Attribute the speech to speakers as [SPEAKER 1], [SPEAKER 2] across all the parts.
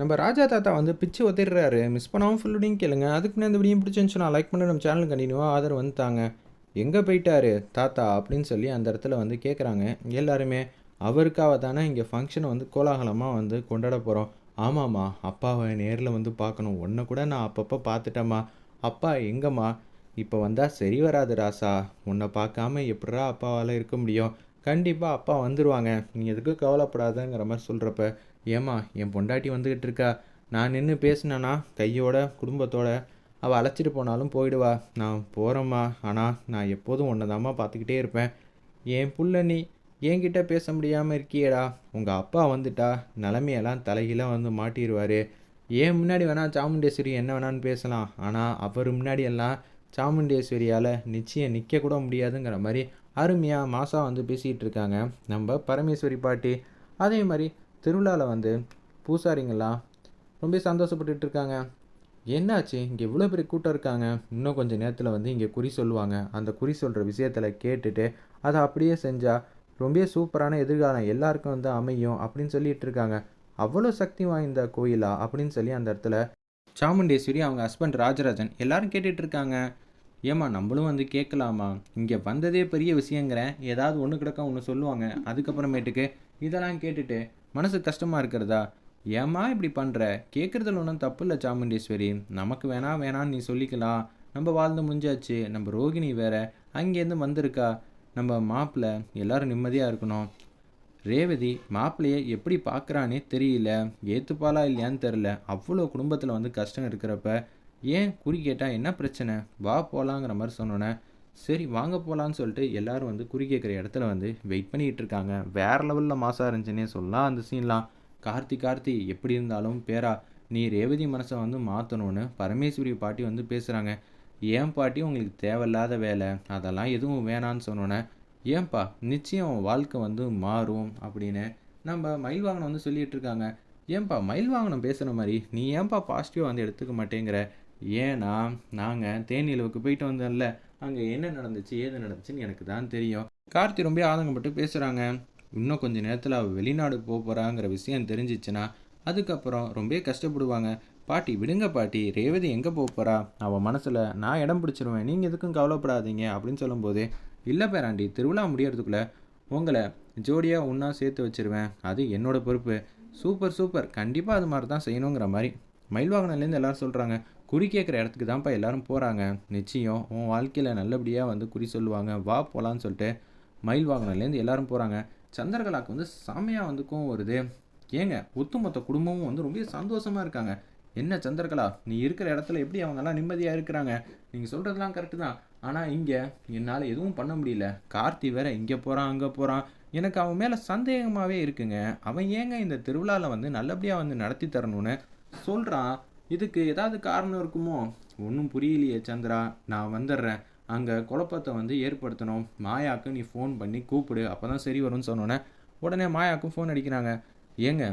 [SPEAKER 1] நம்ம ராஜா தாத்தா வந்து பிச்சு ஒத்திடுறாரு. மிஸ் பண்ணாமல் ஃபுல்லுடையும் கேளுங்க. அதுக்கு நான் இந்த வீடியோ பிடிச்சிருந்துச்சுன்னா லைக் பண்ணி நம்ம சேனல் கண்டினியூவாக ஆதரவு வந்துட்டாங்க. எங்கே போயிட்டாரு? தாத்தா அப்படின்னு சொல்லி அந்த இடத்துல வந்து கேட்குறாங்க எல்லாருமே அவருக்காக தானே இங்கே ஃபங்க்ஷனை வந்து கோலாகலமாக வந்து கொண்டாட போகிறோம் ஆமாம்மா அப்பாவை நேரில் வந்து பார்க்கணும். ஒன்றை கூட நான் அப்பப்போ பார்த்துட்டேம்மா. அப்பா எங்கம்மா? இப்போ வந்தால் சரி வராது ராசா. உன்னை பார்க்காம எப்படா அப்பாவால் இருக்க முடியும்? கண்டிப்பாக அப்பா வந்துடுவாங்க நீ எதுக்கும் கவலைப்படாதங்கிற மாதிரி சொல்கிறப்ப ஏம்மா என் பொண்டாட்டி வந்துக்கிட்டு இருக்கா? நான் நின்று பேசினேன்னா கையோட குடும்பத்தோட. அவள் அழைச்சிட்டு போனாலும் போயிடுவா. நான் போகிறேம்மா ஆனால் நான் எப்போதும் ஒன்றை தாம்மா பார்த்துக்கிட்டே இருப்பேன். என் புள்ள நீ? என்கிட்ட பேச முடியாமல் இருக்கியேடா. உங்கள் அப்பா வந்துட்டா. நிலமையெல்லாம் தலைகீழாக வந்து மாட்டிடுவார் ஏன் முன்னாடி வேணால் சாமுண்டேஸ்வரி என்ன வேணான்னு பேசலாம். ஆனால் அவர் முன்னாடி எல்லாம் சாமுண்டேஸ்வரியால் நிச்சயம் நிற்கக்கூட முடியாதுங்கிற மாதிரி அருமையாக மாசா வந்து பேசிகிட்டு இருக்காங்க. நம்ம பரமேஸ்வரி பாட்டி. அதே மாதிரி திருவிழாவில் வந்து பூசாரிங்கள்லாம் ரொம்ப சந்தோஷப்பட்டுட்டு இருக்காங்க என்னாச்சு? இங்கே இவ்வளோ பெரிய கூட்டம் இருக்காங்க. இன்னும் கொஞ்சம் நேரத்தில் வந்து இங்கே குறி சொல்லுவாங்க. அந்த குறி சொல்கிற விஷயத்தில் கேட்டுட்டு அதை அப்படியே செஞ்சால் ரொம்ப சூப்பரான எதிர்காலம். எல்லாருக்கும் வந்து அமையும் அப்படின்னு சொல்லிட்டு இருக்காங்க அவ்வளோ சக்தி வாய்ந்த கோயிலா? அப்படின்னு சொல்லி அந்த இடத்துல சாமுண்டேஸ்வரி அவங்க ஹஸ்பண்ட் ராஜராஜன் எல்லாரும் கேட்டுட்டு இருக்காங்க ஏம்மா நம்மளும் வந்து கேட்கலாமா? இங்கே வந்ததே பெரிய விஷயங்கிறேன். ஏதாவது ஒன்று கிடக்க ஒன்று சொல்லுவாங்க. அதுக்கப்புறமேட்டுக்கு இதெல்லாம் கேட்டுட்டு மனசு கஷ்டமாக இருக்கிறதா? ஏம்மா இப்படி பண்ணுற கேட்குறதுல ஒன்றும் தப்பு இல்லை சாமுண்டீஸ்வரி. நமக்கு வேணா வேணான்னு நீ சொல்லிக்கலாம். நம்ம வாழ்ந்து முடிஞ்சாச்சு. நம்ம ரோகிணி வேற அங்கேருந்து வந்திருக்கா. நம்ம மாப்பிள்ளை எல்லாரும் நிம்மதியாக இருக்கணும். ரேவதி மாப்பிள்ளையை எப்படி பார்க்குறானே தெரியல. ஏற்றுப்பாளா இல்லையான்னு தெரில அவ்வளோ குடும்பத்தில் வந்து கஷ்டம் இருக்கிறப்ப ஏன் குறி கேட்டால் என்ன பிரச்சனை? வா போகலாங்கிற மாதிரி சொன்னோன்னே சரி வாங்க போகலான்னு சொல்லிட்டு எல்லாரும் வந்து குறி கேட்குற இடத்துல வந்து வெயிட் பண்ணிகிட்டு இருக்காங்க. வேற லெவலில் மாசாக இருந்துச்சுன்னே சொல்லலாம் அந்த சீன்லாம் கார்த்தி கார்த்தி எப்படி இருந்தாலும் பேரா நீ ரேவதி மனசை வந்து மாற்றணும்னு பரமேஸ்வரி பாட்டி வந்து பேசுகிறாங்க ஏன் பாட்டி உங்களுக்கு தேவையில்லாத வேலை அதெல்லாம் எதுவும் வேணான்னு சொன்னோன்னே ஏன்பா நிச்சயம் உன் வாழ்க்கை வந்து மாறும் அப்படின்னு நம்ம மயில் வாகனம் வந்து சொல்லிகிட்டு இருக்காங்க. ஏன்பா மயில் வாகனம் பேசுகிற மாதிரி நீ ஏன்பா பாசிட்டிவாக வந்து எடுத்துக்க மாட்டேங்கிற? ஏன்னா நாங்கள் தேனிலவுக்கு போயிட்டு வந்தோம்ல அங்கே என்ன நடந்துச்சு ஏது நடந்துச்சுன்னு எனக்கு தான் தெரியும். கார்த்தி ரொம்ப ஆதங்கப்பட்டு பேசுகிறாங்க இன்னும் கொஞ்ச நேரத்தில் அவள் வெளிநாடு போக போகிறாங்கிற விஷயம் தெரிஞ்சிச்சுன்னா அதுக்கப்புறம் ரொம்ப கஷ்டப்படுவாங்க. பாட்டி விடுங்க பாட்டி ரேவதி எங்கே போக போகிறா அவள் மனசில் நான் இடம் பிடிச்சிருவேன் நீங்கள் எதுக்கும் கவலைப்படாதீங்க அப்படின்னு சொல்லும்போது இல்லை பேராண்டி திருவிழா முடியறதுக்குள்ளே உங்களை ஜோடியாக ஒன்றா சேர்த்து வச்சிருவேன். அது என்னோட பொறுப்பு. Super super. கண்டிப்பாக அது மாதிரி தான் செய்யணுங்கிற மாதிரி. மயில் வாகனம்லேருந்து எல்லோரும் சொல்கிறாங்க குறி கேட்குற இடத்துக்கு தான்ப்பா எல்லாரும் போகிறாங்க நிச்சயம் உன் வாழ்க்கையில் நல்லபடியாக வந்து குறி சொல்லுவாங்க. வா போகலான்னு சொல்லிட்டு மயில் வாகனம்லேருந்து எல்லாரும் போகிறாங்க சந்திரகலாவுக்கு வந்து செமையாக வந்துக்கும் வருது. ஏங்க ஒத்துமொத்த குடும்பமும் வந்து ரொம்ப சந்தோஷமாக இருக்காங்க. என்ன சந்திரகலா நீ இருக்கிற இடத்துல எப்படி அவங்கெல்லாம் நிம்மதியாக இருக்கிறாங்க? நீங்கள் சொல்கிறதுலாம் கரெக்டு தான். ஆனால் இங்கே என்னால் எதுவும் பண்ண முடியல. கார்த்தி வேற இங்கே போகிறான் அங்கே போகிறான் எனக்கு அவன் மேலே சந்தேகமாகவே இருக்குங்க. அவன் ஏங்க இந்த திருவிழாவில் வந்து நல்லபடியாக வந்து நடத்தி தரணும்னு சொல்கிறான் இதுக்கு ஏதாவது காரணம் இருக்குமோ? ஒன்றும் புரியலையே சந்திரா. நான் வந்துடுறேன். அங்கே குழப்பத்தை வந்து ஏற்படுத்தணும். மாயாவுக்கு நீ ஃபோன் பண்ணி கூப்பிடு. அப்போ தான் சரி வரும்னு சொன்னோன்னே உடனே மாயாவுக்கும் ஃபோன் அடிக்கிறாங்க. ஏங்க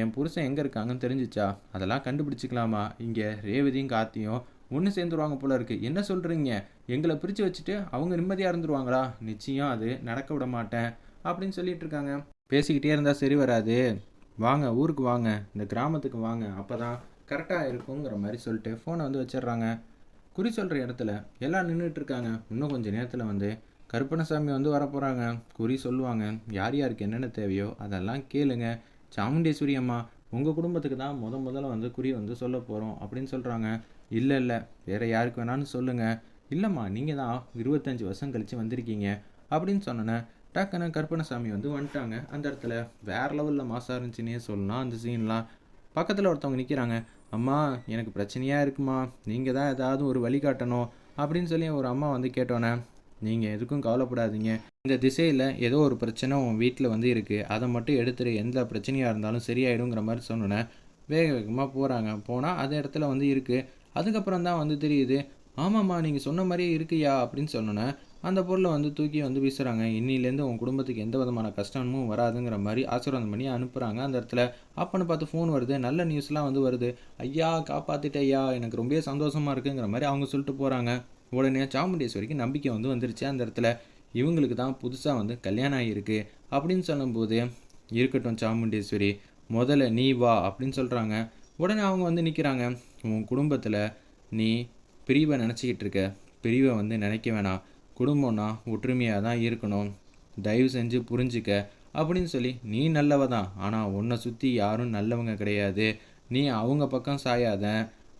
[SPEAKER 1] என் புருஷன் எங்கே இருக்காங்கன்னு தெரிஞ்சிச்சா? அதெல்லாம் கண்டுபிடிச்சிக்கலாமா? இங்கே ரேவதியும் காத்தியும் ஒன்று சேர்ந்துருவாங்க போல இருக்குது என்ன சொல்கிறீங்க எங்களை பிரித்து வச்சுட்டு அவங்க நிம்மதியாக இருந்துருவாங்களா? நிச்சயம் அது நடக்க விட மாட்டேன் அப்படின்னு சொல்லிட்டு இருக்காங்க. பேசிக்கிட்டே இருந்தால் சரி வராது. வாங்க ஊருக்கு வாங்க. இந்த கிராமத்துக்கு வாங்க. அப்போ தான் கரெக்டாக இருக்குங்கிற மாதிரி சொல்லிட்டு ஃபோனை வந்து வச்சிடுறாங்க. குறி சொல்கிற இடத்துல எல்லாம் நின்றுட்டு இருக்காங்க இன்னும் கொஞ்சம் நேரத்தில் வந்து கருப்பணசாமி வந்து வரப்போகிறாங்க குறி சொல்லுவாங்க யார் யாருக்கு என்னென்ன தேவையோ அதெல்லாம் கேளுங்க. சாமுண்டேஸ்வரி அம்மா உங்கள் குடும்பத்துக்கு தான் முத முதல்ல வந்து குறி வந்து சொல்ல போகிறோம் அப்படின்னு சொல்கிறாங்க இல்லை இல்லை வேறு யாருக்கு வேணாலும் சொல்லுங்கள் இல்லைம்மா நீங்கள் தான் இருபத்தஞ்சி வருஷம் கழித்து வந்திருக்கீங்க அப்படின்னு சொன்னோன்னே டக்குன்னு கருப்பணசாமி வந்து வந்துட்டாங்க. அந்த இடத்துல வேறு லெவலில் மாசாக இருந்துச்சுன்னே சொல்லலாம் அந்த சீன்லாம் பக்கத்தில் ஒருத்தவங்க நிற்கிறாங்க அம்மா எனக்கு பிரச்சனையாக இருக்குமா? நீங்கள் தான் ஏதாவது ஒரு வழிகாட்டணும் அப்படின்னு சொல்லி ஒரு அம்மா வந்து கேட்டோன்னே நீங்கள் எதுக்கும் கவலைப்படாதீங்க. இந்த திசையில் ஏதோ ஒரு பிரச்சனை உன் வீட்டில் வந்து இருக்குது அதை மட்டும் எடுத்துரு. எந்த பிரச்சனையாக இருந்தாலும் சரியாயிடுங்கிற மாதிரி சொன்னோன்னே வேக வேகமாக போகிறாங்க போனால் அது இடத்துல வந்து இருக்குது அதுக்கப்புறம் தான் வந்து தெரியுது ஆமாம்மா நீங்கள் சொன்ன மாதிரியே இருக்குயா அப்படின்னு சொன்னோன்னே அந்த பொருளை வந்து தூக்கி வந்து வீசுகிறாங்க இன்னிலேருந்து உன் குடும்பத்துக்கு எந்த விதமான கஷ்டமும் வராதுங்கிற மாதிரி ஆசீர்வாதம் பண்ணி அனுப்புகிறாங்க அந்த இடத்துல அப்பன்னு பார்த்து ஃபோன் வருது. நல்ல நியூஸ்லாம் வந்து வருது. ஐயா காப்பாற்றிட்ட ஐயா எனக்கு ரொம்ப சந்தோஷமாக இருக்குங்கிற மாதிரி அவங்க சொல்லிட்டு போகிறாங்க உடனே சாமுண்டேஸ்வரிக்கு நம்பிக்கை வந்து வந்துருச்சு. அந்த இடத்துல இவங்களுக்கு தான் புதுசாக வந்து கல்யாணம் ஆகியிருக்கு. அப்படின்னு சொல்லும்போது இருக்கட்டும் சாமுண்டேஸ்வரி முதல்ல நீ வா அப்படின்னு சொல்கிறாங்க உடனே அவங்க வந்து நிற்கிறாங்க உன் குடும்பத்தில் நீ பிரிவை நினச்சிக்கிட்டு இருக்க. பிரிவை வந்து நினைக்க வேணாம். குடும்பம்னா ஒற்றுமையாக தான் இருக்கணும். தயவு செஞ்சு புரிஞ்சுக்க. அப்படின்னு சொல்லி நீ நல்லவ தான் ஆனால் உன்னை சுற்றி யாரும் நல்லவங்க கிடையாது. நீ அவங்க பக்கம் சாயாத.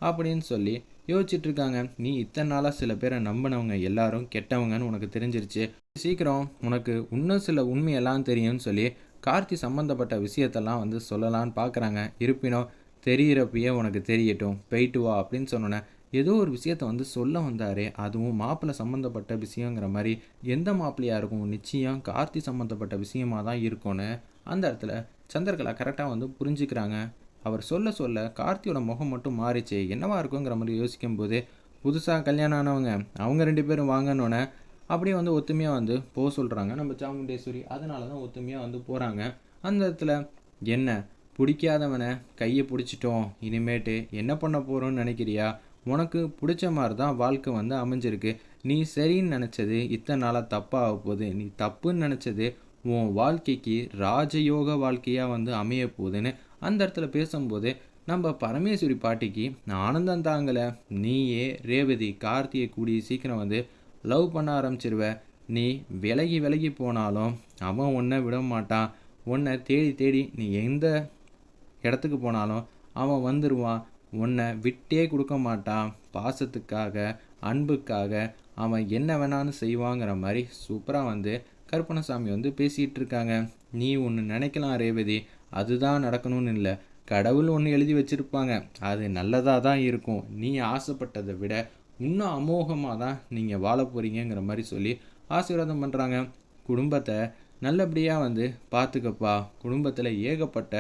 [SPEAKER 1] அப்படின்னு சொல்லி யோசிச்சுட்ருக்காங்க நீ இத்தனை நாளாக சில பேரை நம்பினவங்க எல்லாரும் கெட்டவங்கன்னு உனக்கு தெரிஞ்சிருச்சு. சீக்கிரம் உனக்கு இன்னும் சில உண்மையெல்லாம் தெரியும்னு சொல்லி கார்த்தி சம்மந்தப்பட்ட விஷயத்தெல்லாம் வந்து சொல்லலான்னு பார்க்குறாங்க இருப்பினும் தெரியிறப்பயே உனக்கு தெரியட்டும். போயிட்டு வா. அப்படின்னு சொன்னோன்னே ஏதோ ஒரு விஷயத்த வந்து சொல்ல வந்தாரே அதுவும் மாப்பிள்ளை சம்மந்தப்பட்ட விஷயங்கிற மாதிரி. எந்த மாப்பிள்ளையாக இருக்கும்? நிச்சயம் கார்த்தி சம்மந்தப்பட்ட விஷயமாக தான் இருக்கும்னு அந்த இடத்துல சந்திரகலா கரெக்டாக வந்து புரிஞ்சுக்கிறாங்க. அவர் சொல்ல சொல்ல கார்த்தியோட முகம் மட்டும் மாறிச்சு என்னவா இருக்குங்கிற மாதிரி யோசிக்கும் போது புதுசாக கல்யாணம் ஆனவங்க அவங்க ரெண்டு பேரும் வாங்கினோன்னே அப்படியே வந்து ஒத்துமையாக வந்து போக சொல்கிறாங்க நம்ம சாமுண்டேஸ்வரி அதனால தான் ஒத்துமையாக வந்து போகிறாங்க அந்த இடத்துல என்ன? பிடிக்காதவனை கையை பிடிச்சிட்டோம். இனிமேட்டு என்ன பண்ண போகிறோன்னு நினைக்கிறியா? உனக்கு பிடிச்ச மாதிரி தான் வாழ்க்கை வந்து அமைஞ்சிருக்கு. நீ சரின்னு நினச்சது இத்தனை நாளாக தப்பாக போகுது. நீ தப்புன்னு நினச்சது உன் வாழ்க்கைக்கு ராஜயோக வாழ்க்கையாக வந்து அமைய போகுதுன்னு அந்த இடத்துல பேசும்போது நம்ம பரமேஸ்வரி பாட்டிக்கு ஆனந்தம் தாங்கலை. நீயே ரேவதி கார்த்தியை கூடிய சீக்கிரம் வந்து லவ் பண்ண ஆரம்பிச்சிருவ. நீ விலகி விலகி போனாலும் அவன் உன்னை விட மாட்டான். உன்னை தேடி தேடி நீ எந்த இடத்துக்கு போனாலும் அவன் வந்துடுவான் உன்னை விட்டே கொடுக்க மாட்டான். பாசத்துக்காக அன்புக்காக அவன் என்ன வேணாலும் செய்வாங்கிற மாதிரி சூப்பராக வந்து கருப்பணசாமி வந்து பேசிகிட்டு இருக்காங்க நீ ஒன்று நினைக்கலாம் ரேவதி. அதுதான் நடக்கணும்னு இல்லை. கடவுள் ஒன்று எழுதி வச்சுருப்பாங்க. அது நல்லதாக தான் இருக்கும். நீ ஆசைப்பட்டதை விட இன்னும் அமோகமாக தான் நீங்கள் வாழ போகிறீங்கிற மாதிரி சொல்லி ஆசீர்வாதம் பண்ணுறாங்க குடும்பத்தை நல்லபடியாக வந்து பார்த்துக்கப்பா குடும்பத்தில் ஏகப்பட்ட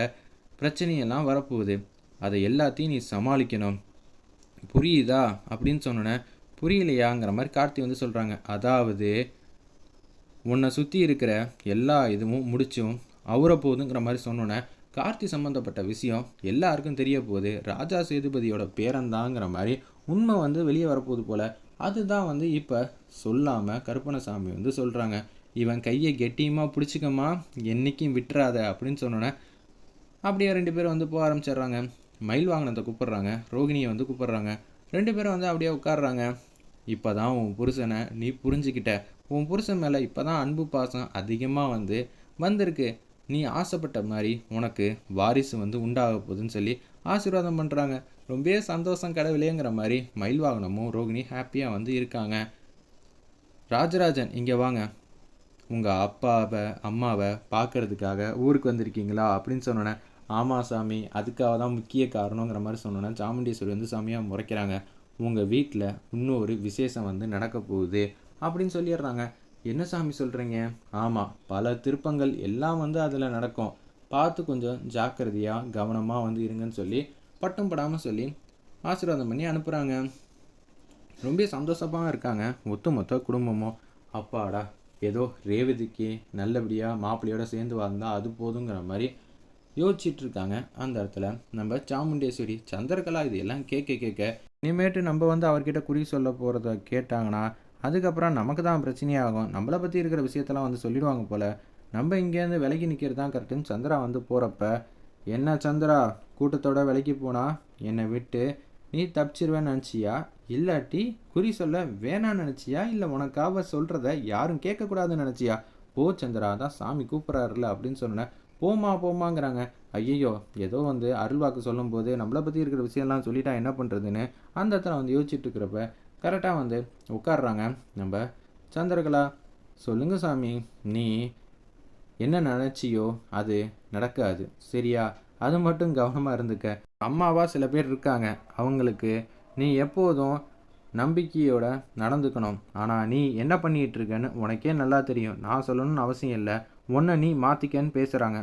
[SPEAKER 1] பிரச்சனையெல்லாம் வரப்போகுது. அதை எல்லாத்தையும் நீ சமாளிக்கணும். புரியுதா? அப்படின்னு சொன்னோன்னே புரியலையாங்கிற மாதிரி கார்த்தி வந்து சொல்கிறாங்க அதாவது உன்னை சுற்றி இருக்கிற எல்லா இதுவும் முடிச்சும் அவர மாதிரி சொன்னோன்னே கார்த்தி சம்மந்தப்பட்ட விஷயம் எல்லாருக்கும் தெரிய போகுது. ராஜா சேதுபதியோட பேரந்தாங்கிற மாதிரி உண்மை வந்து வெளியே வரப்போகுது போல். அதுதான் வந்து இப்போ சொல்லாமல் கருப்பணசாமி வந்து சொல்கிறாங்க இவன் கையை கெட்டியமாக பிடிச்சிக்கமா என்றைக்கும் விட்டுறாத. அப்படின்னு சொன்னோன்னே அப்படியே ரெண்டு பேரும் வந்து போக ஆரம்பிச்சிடுறாங்க. மயில் வாங்கினத்தை கூப்பிட்றாங்க ரோகிணியை வந்து கூப்பிட்றாங்க. ரெண்டு பேரும் வந்து அப்படியே உட்காடுறாங்க இப்போ தான் உன் புருஷனை நீ புரிஞ்சுக்கிட்ட. உன் புருஷன் மேலே இப்போ தான் அன்பு பாசம் அதிகமாக வந்து வந்திருக்கு. நீ ஆசைப்பட்ட மாதிரி உனக்கு வாரிசு வந்து உண்டாக போகுதுன்னு சொல்லி ஆசீர்வாதம் பண்ணுறாங்க ரொம்பவே சந்தோஷம் கடவுளேங்கிற மாதிரி மயில் வாகனமும் ரோகிணி ஹாப்பியாக வந்து இருக்காங்க. ராஜராஜன் இங்கே வாங்க. உங்கள் அப்பாவை அம்மாவை பார்க்கறதுக்காக ஊருக்கு வந்திருக்கீங்களா அப்படின்னு சொன்னோன்னே ஆமாம் சாமி அதுக்காக தான் முக்கிய காரணங்கிற மாதிரி சொன்னோன்னா சாமுண்டீஸ்வரி வந்து சாமியாக முறைக்கிறாங்க. உங்கள் வீட்டில் இன்னொரு விசேஷம் வந்து நடக்க போகுது. அப்படின்னு சொல்லிடுறாங்க. என்ன சாமி சொல்கிறீங்க ஆமாம் பல திருப்பங்கள் எல்லாம் வந்து அதில் நடக்கும். பார்த்து கொஞ்சம் ஜாக்கிரதையாக கவனமாக வந்து இருங்கன்னு சொல்லி பட்டம் படாமல் சொல்லி ஆசீர்வாதம் பண்ணி அனுப்புகிறாங்க ரொம்ப சந்தோஷமாக இருக்காங்க. ஒத்துமொத்த குடும்பமும். அப்பாடா ஏதோ ரேவதிக்கு நல்லபடியாக மாப்பிள்ளையோட சேர்ந்து வாழ்ந்தால் அது போதுங்கிற மாதிரி யோசிச்சுட்டு இருக்காங்க அந்த இடத்துல நம்ம சாமுண்டேஸ்வரி சந்திரகலா இது எல்லாம் கேட்க கேட்க இனிமேட்டு நம்ம வந்து அவர்கிட்ட குறி சொல்ல போகிறத கேட்டாங்கன்னா அதுக்கப்புறம் நமக்கு தான் பிரச்சனையாகும் நம்மளை பற்றி இருக்கிற விஷயத்தெல்லாம் வந்து சொல்லிடுவாங்க போல். நம்ம இங்கேருந்து விலகி நிற்கிறது தான் கரெக்டுன்னு சந்திரா வந்து போகிறப்ப என்ன சந்திரா கூட்டத்தோட விலைக்கு போனால் என்னை விட்டு நீ தப்பிச்சிருவேன்னு நினச்சியா? இல்லாட்டி குறி சொல்ல வேணான்னு நினச்சியா? இல்லை உனக்காக சொல்கிறத யாரும் கேட்கக்கூடாதுன்னு நினச்சியா? போ சந்திரா தான் சாமி கூப்பிட்றாருல அப்படின்னு சொன்னேன். போமா போமாங்கிறாங்க ஐயோ ஏதோ வந்து அருள்வாக்கு சொல்லும்போது நம்மளை பற்றி இருக்கிற விஷயம்லாம் சொல்லிட்டா என்ன பண்ணுறதுன்னு அந்த இடத்துல வந்து யோசிச்சுட்டு இருக்கிறப்ப கரெக்டாக வந்து உட்காடுறாங்க நம்ம சந்திரகலா சொல்லுங்க சாமி நீ என்ன நினச்சியோ அது நடக்காது. சரியா? அது மட்டும் கவனமாக இருந்துக்க. அம்மாவா சில பேர் இருக்காங்க. அவங்களுக்கு நீ எப்போதும் நம்பிக்கையோட நடந்துக்கணும். ஆனால் நீ என்ன பண்ணிகிட்டு இருக்கன்னு உனக்கே நல்லா தெரியும். நான் சொல்லணும்னு அவசியம் இல்லை. ஒன்றை நீ மாற்றிக்கன்னு பேசுகிறாங்க